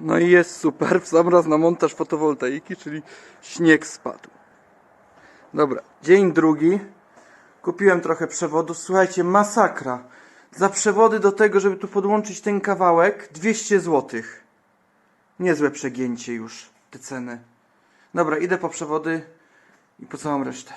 No i jest super, w sam raz na montaż fotowoltaiki, czyli śnieg spadł. Dobra, dzień drugi. Kupiłem trochę przewodów. Słuchajcie, masakra. Za przewody do tego, żeby tu podłączyć ten kawałek, 200 zł. Niezłe przegięcie już, te ceny. Dobra, idę po przewody i po całą resztę.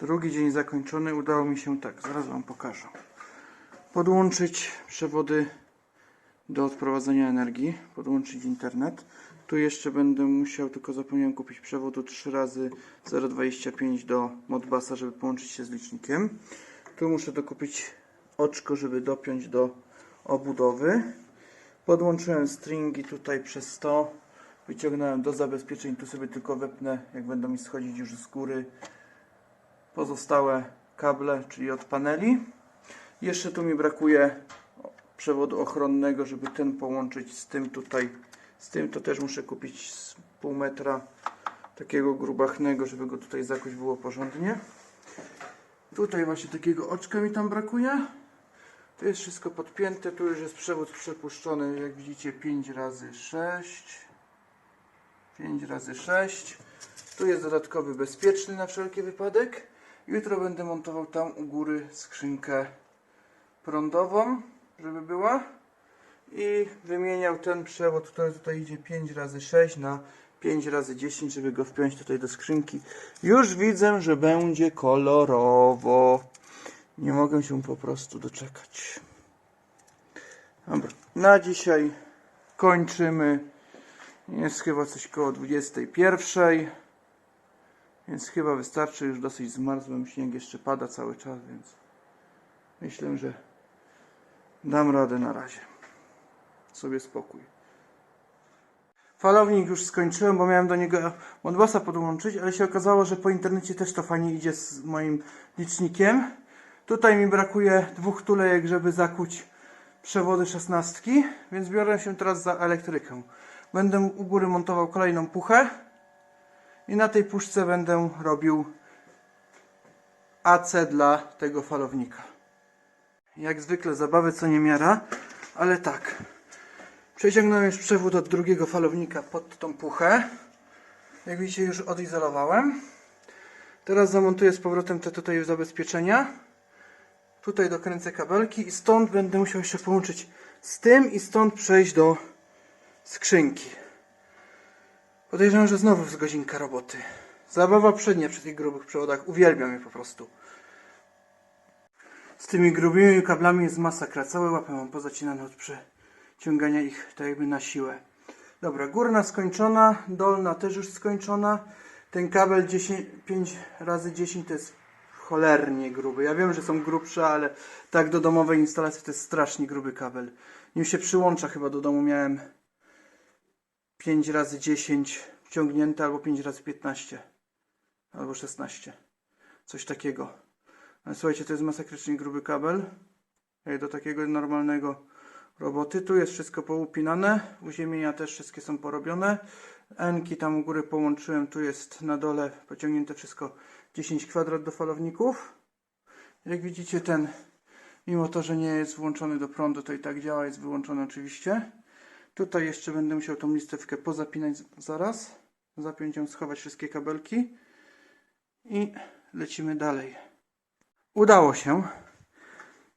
Drugi dzień zakończony. Udało mi się tak, zaraz Wam pokażę. Podłączyć przewody do odprowadzenia energii, podłączyć internet. Tu jeszcze będę musiał, tylko zapomniałem kupić przewodu 3 razy 0,25 do Modbusa, żeby połączyć się z licznikiem. Tu muszę dokupić oczko, żeby dopiąć do obudowy. Podłączyłem stringi tutaj przez to. Wyciągnąłem do zabezpieczeń. Tu sobie tylko wepnę, jak będą mi schodzić już z góry pozostałe kable, czyli od paneli. Jeszcze tu mi brakuje przewodu ochronnego, żeby ten połączyć z tym tutaj. Z tym to też muszę kupić z pół metra takiego grubachnego, żeby go tutaj zakuć było porządnie. Tutaj właśnie takiego oczka mi tam brakuje. To jest wszystko podpięte. Tu już jest przewód przepuszczony, jak widzicie 5 razy 6 5 razy 6 Tu jest dodatkowy bezpieczny na wszelki wypadek. Jutro będę montował tam u góry skrzynkę prądową, żeby była. I wymieniał ten przewód, który tutaj idzie 5 razy 6 na 5 razy 10, żeby go wpiąć tutaj do skrzynki. Już widzę, że będzie kolorowo. Nie mogę się po prostu doczekać. Dobra, na dzisiaj kończymy. Jest chyba coś koło 21. Więc chyba wystarczy. Już dosyć zmarzłem. Śnieg jeszcze pada cały czas, więc myślę, że dam radę na razie. Sobie spokój. Falownik już skończyłem, bo miałem do niego Modbusa podłączyć, ale się okazało, że po internecie też to fajnie idzie z moim licznikiem. Tutaj mi brakuje dwóch tulejek, żeby zakuć przewody szesnastki, więc biorę się teraz za elektrykę. Będę u góry montował kolejną puchę i na tej puszce będę robił AC dla tego falownika. Jak zwykle zabawy co nie miara, ale tak. Przeciągnąłem już przewód od drugiego falownika pod tą puchę. Jak widzicie już odizolowałem. Teraz zamontuję z powrotem te tutaj zabezpieczenia. Tutaj dokręcę kabelki i stąd będę musiał jeszcze połączyć z tym i stąd przejść do skrzynki. Podejrzewam, że znowu z godzinka roboty. Zabawa przednia przy tych grubych przewodach. Uwielbiam je po prostu. Z tymi grubymi kablami jest masakra. Całe łapy mam pozacinane od przeciągania ich tak jakby na siłę. Dobra, górna skończona, dolna też już skończona. Ten kabel 10, 5 razy 10 to jest cholernie gruby. Ja wiem, że są grubsze, ale tak do domowej instalacji to jest strasznie gruby kabel. Nim się przyłącza chyba do domu miałem 5 razy 10 wciągnięte albo 5 razy 15 albo 16. Coś takiego. Ale słuchajcie, to jest masakrycznie gruby kabel. Jak do takiego normalnego roboty. Tu jest wszystko poupinane. Uziemienia też wszystkie są porobione. Enki tam u góry połączyłem. Tu jest na dole pociągnięte wszystko 10 kwadrat do falowników. Jak widzicie ten, mimo to, że nie jest włączony do prądu, to i tak działa. Jest wyłączony oczywiście. Tutaj jeszcze będę musiał tą listewkę pozapinać zaraz. Zapiąć ją, schować wszystkie kabelki. I lecimy dalej. Udało się.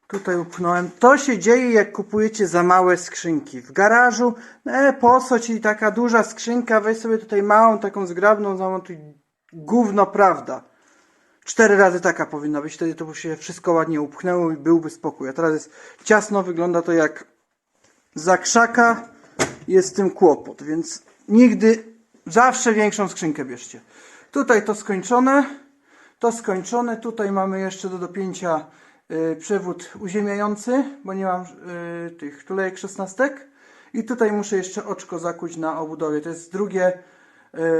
Tutaj upchnąłem. To się dzieje, jak kupujecie za małe skrzynki. W garażu, e, po co ci taka duża skrzynka? Weź sobie tutaj małą, taką zgrabną, zamontuj. Gówno, prawda. Cztery razy taka powinna być, wtedy to by się wszystko ładnie upchnęło i byłby spokój. A teraz jest ciasno, wygląda to jak za krzaka jest z tym kłopot, więc nigdy, zawsze większą skrzynkę bierzcie. Tutaj to skończone, to skończone, tutaj mamy jeszcze do dopięcia y, przewód uziemiający, bo nie mam y, tych tulejek szesnastek i tutaj muszę jeszcze oczko zakuć na obudowie, to jest drugie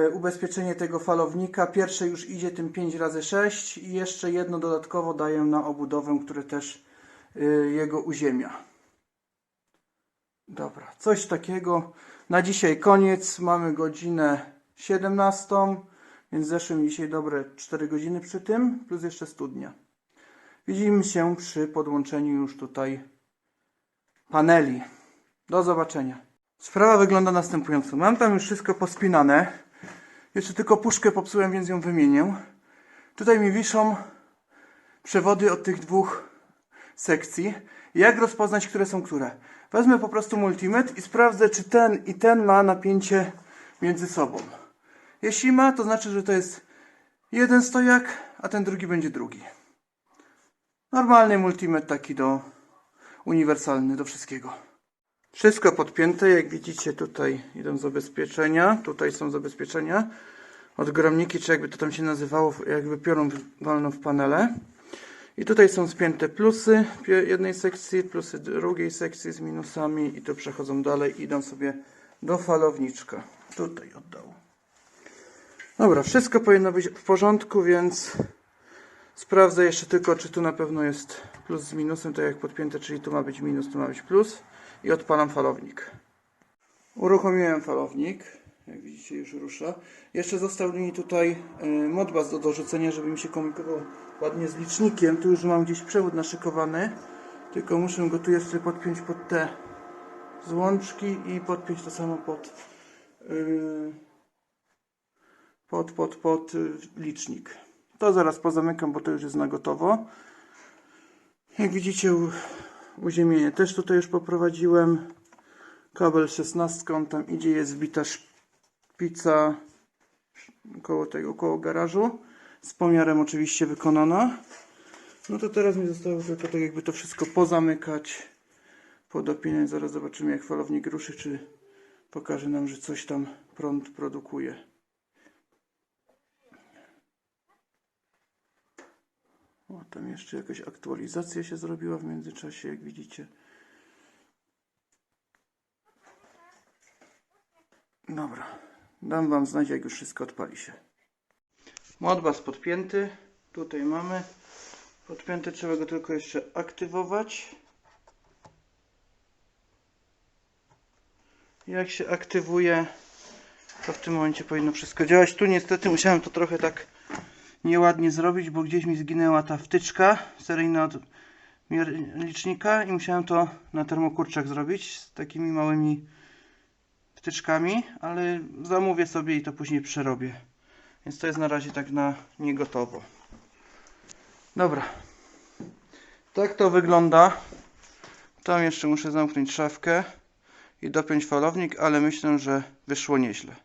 y, ubezpieczenie tego falownika, pierwsze już idzie tym 5 razy 6 i jeszcze jedno dodatkowo daję na obudowę, które też y, jego uziemia. Dobra, coś takiego. Na dzisiaj koniec. Mamy godzinę 17, więc zeszły mi dzisiaj dobre 4 godziny przy tym, plus jeszcze studnia. Widzimy się przy podłączeniu już tutaj paneli. Do zobaczenia. Sprawa wygląda następująco. Mam tam już wszystko pospinane. Jeszcze tylko puszkę popsułem, więc ją wymienię. Tutaj mi wiszą przewody od tych dwóch sekcji. Jak rozpoznać, które są które? Wezmę po prostu multimetr i sprawdzę, czy ten i ten ma napięcie między sobą. Jeśli ma, to znaczy, że to jest jeden stojak, a ten drugi będzie drugi. Normalny multimet taki do uniwersalny do wszystkiego. Wszystko podpięte, jak widzicie tutaj idą zabezpieczenia, tutaj są zabezpieczenia, odgromniki, czy jakby to tam się nazywało, jakby piorun walną w panele. I tutaj są spięte plusy jednej sekcji, plusy drugiej sekcji z minusami i tu przechodzą dalej, idą sobie do falowniczka. Tutaj od dołu. Dobra, wszystko powinno być w porządku, więc sprawdzę jeszcze tylko, czy tu na pewno jest plus z minusem, tak jak podpięte, czyli tu ma być minus, tu ma być plus i odpalam falownik. Uruchomiłem falownik, jak widzicie już rusza. Jeszcze został mi tutaj y, modbus do dorzucenia, żeby mi się komunikował ładnie z licznikiem. Tu już mam gdzieś przewód naszykowany, tylko muszę go tu jeszcze podpiąć pod te złączki i podpiąć to samo pod y, pod, pod, pod y, licznik. To zaraz pozamykam, bo to już jest na gotowo. Jak widzicie, uziemienie też tutaj już poprowadziłem. Kabel 16, on tam idzie, jest wbita szpica koło tego, koło garażu. Z pomiarem oczywiście wykonana. No to teraz mi zostało tylko tak jakby to wszystko pozamykać, podopinać. Zaraz zobaczymy jak falownik ruszy, czy pokaże nam, że coś tam prąd produkuje. O, tam jeszcze jakaś aktualizacja się zrobiła w międzyczasie, jak widzicie. Dobra, dam wam znać, jak już wszystko odpali się. Modbus podpięty, tutaj mamy. Podpięty, trzeba go tylko jeszcze aktywować. Jak się aktywuje, to w tym momencie powinno wszystko działać. Tu niestety musiałem to trochę tak nieładnie zrobić, bo gdzieś mi zginęła ta wtyczka seryjna od licznika i musiałem to na termokurczach zrobić z takimi małymi wtyczkami, ale zamówię sobie i to później przerobię. Więc to jest na razie tak na niegotowo. Dobra. Tak to wygląda. Tam jeszcze muszę zamknąć szafkę i dopiąć falownik, ale myślę, że wyszło nieźle.